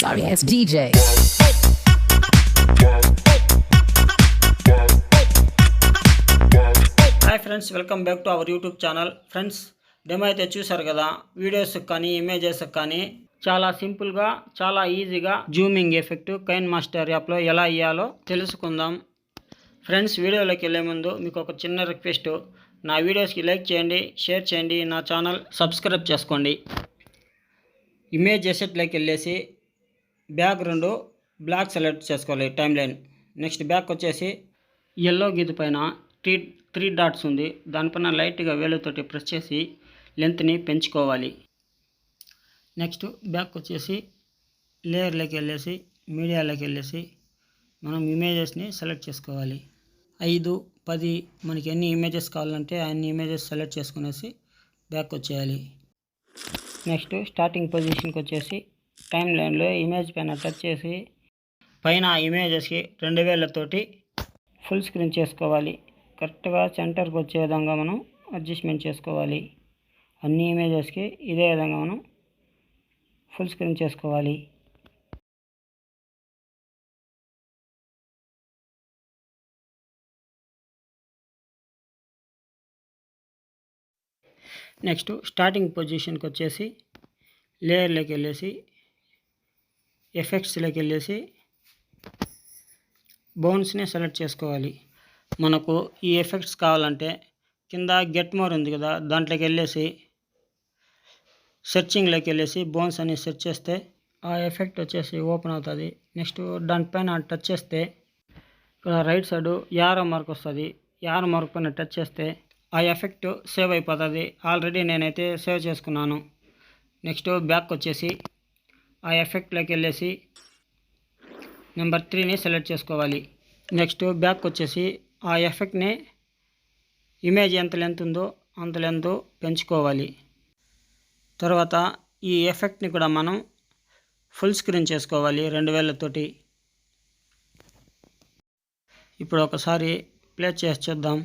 sorry ass DJ. Hi friends welcome back to our YouTube channel friends demo అయితే చూసారు కదా videos కానీ images కానీ చాలా సింపుల్గా చాలా ఈజీగా జూమింగ్ ఎఫెక్ట్ కైన్ మాస్టర్ యాప్లో ఎలా ఇయ్యాలో తెలుసుకుందాం. ఫ్రెండ్స్ వీడియోలోకి వెళ్ళే ముందు మీకు ఒక చిన్న రిక్వెస్ట్ నా వీడియోస్కి లైక్ చేయండి షేర్ చేయండి నా ఛానల్ సబ్స్క్రైబ్ చేసుకోండి. ఇమేజ్ ఎసెట్లోకి వెళ్ళేసి బ్యాక్గ్రౌండ్ బ్లాక్ సెలెక్ట్ చేసుకోవాలి టైం లైన్. నెక్స్ట్ బ్యాక్ వచ్చేసి ఎల్లో గీత పైన త్రీ త్రీ డాట్స్ ఉంది. దానిపైన లైట్గా వేలుతోటి ప్రెస్ చేసి లెంత్ని పెంచుకోవాలి. నెక్స్ట్ బ్యాక్ వచ్చేసి లేయర్లోకి వెళ్ళేసి మీడియాలోకి వెళ్ళేసి మనం ఇమేజెస్ని సెలెక్ట్ చేసుకోవాలి. ఐదు పది మనకి ఎన్ని ఇమేజెస్ కావాలంటే అన్ని ఇమేజెస్ సెలెక్ట్ చేసుకునేసి బ్యాక్ వచ్చేయాలి. నెక్స్ట్ స్టార్టింగ్ పొజిషన్కి వచ్చేసి టైం లైన్లో ఇమేజ్ పైన టచ్ చేసి పైన ఇమేజెస్కి రెండు వేలతోటి ఫుల్ స్క్రీన్ చేసుకోవాలి. కరెక్ట్గా సెంటర్కి వచ్చే విధంగా మనం అడ్జస్ట్మెంట్ చేసుకోవాలి. అన్ని ఇమేజెస్కి ఇదే విధంగా మనం ఫుల్ స్క్రీన్ చేసుకోవాలి. నెక్స్ట్ స్టార్టింగ్ పొజిషన్కి వచ్చేసి లేయర్లోకి వెళ్ళేసి ఎఫెక్ట్స్లోకి వెళ్ళేసి బౌన్స్ని సెలెక్ట్ చేసుకోవాలి. మనకు ఈ ఎఫెక్ట్స్ కావాలంటే కింద గెట్ మోర్ ఉంది కదా దాంట్లోకి వెళ్ళేసి సెర్చింగ్లోకి వెళ్ళేసి బోన్స్ అని సెర్చ్ చేస్తే ఆ ఎఫెక్ట్ వచ్చేసి ఓపెన్ అవుతుంది. నెక్స్ట్ దానిపైన టచ్ చేస్తే ఇక్కడ రైట్ సైడ్ యారో మార్క్ వస్తుంది. యారో మార్క్ పైన టచ్ చేస్తే ఆ ఎఫెక్ట్ సేవ్ అయిపోతుంది. ఆల్రెడీ నేనైతే సేవ్ చేసుకున్నాను. నెక్స్ట్ బ్యాక్ వచ్చేసి ఆ ఎఫెక్ట్లోకి వెళ్ళేసి నెంబర్ త్రీని సెలెక్ట్ చేసుకోవాలి. నెక్స్ట్ బ్యాక్ వచ్చేసి ఆ ఎఫెక్ట్ని ఇమేజ్ ఎంత లెంత్ ఉందో అంత లెంత్ పెంచుకోవాలి. తర్వాత ఈ ఎఫెక్ట్ని కూడా మనం ఫుల్ స్క్రీన్ చేసుకోవాలి రెండు వేలతోటి ఇప్పుడు ఒకసారి ప్లే చేసి చూద్దాం.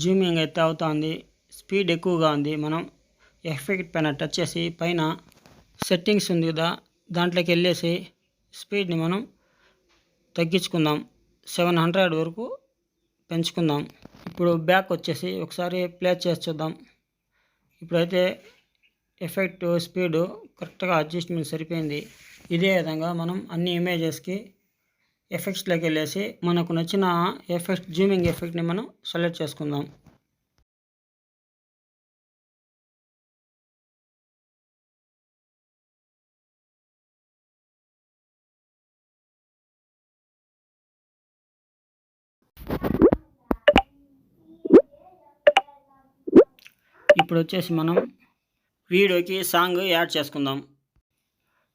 జూమింగ్ అయితే అవుతుంది స్పీడ్ ఎక్కువగా ఉంది మనం ఎఫెక్ట్ పైన టచ్ చేసి పైన సెట్టింగ్స్ ఉంది కదా దాంట్లోకి వెళ్ళేసి స్పీడ్ని మనం తగ్గించుకుందాం. సెవెన్ హండ్రెడ్ వరకు పెంచుకుందాం. ఇప్పుడు బ్యాక్ వచ్చేసి ఒకసారి ప్లే చేసి చూద్దాం. ఇప్పుడైతే ఎఫెక్ట్ స్పీడు కరెక్ట్గా అడ్జస్ట్మెంట్ సరిపోయింది. ఇదే విధంగా మనం అన్ని ఇమేజెస్కి ఎఫెక్ట్స్లోకి వెళ్ళేసి మనకు నచ్చిన ఎఫెక్ట్ జూమింగ్ ఎఫెక్ట్ని మనం సెలెక్ట్ చేసుకుందాం. ఇప్పుడు వచ్చేసి మనం వీడియోకి సాంగ్ యాడ్ చేసుకుందాం.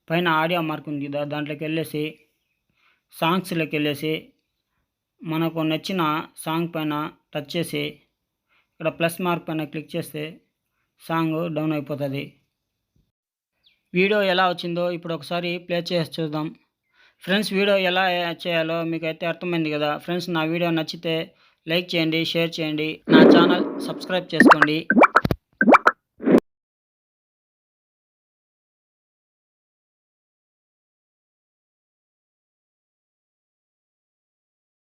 పైన ఆడియో మార్క్ ఉంది కదా దాంట్లోకి వెళ్ళేసి సాంగ్స్లోకి వెళ్ళేసి మనకు నచ్చిన సాంగ్ పైన టచ్ చేసి ఇక్కడ ప్లస్ మార్క్ పైన క్లిక్ చేస్తే సాంగ్ డౌన్ అయిపోతుంది. వీడియో ఎలా వచ్చిందో ఇప్పుడు ఒకసారి ప్లే చేసి చూద్దాం. ఫ్రెండ్స్ వీడియో ఎలా చేయాలో మీకు అయితే అర్థమైంది కదా. ఫ్రెండ్స్ నా వీడియో నచ్చితే లైక్ చేయండి షేర్ చేయండి. నా ఛానల్ సబ్స్క్రైబ్ చేసుకోండి.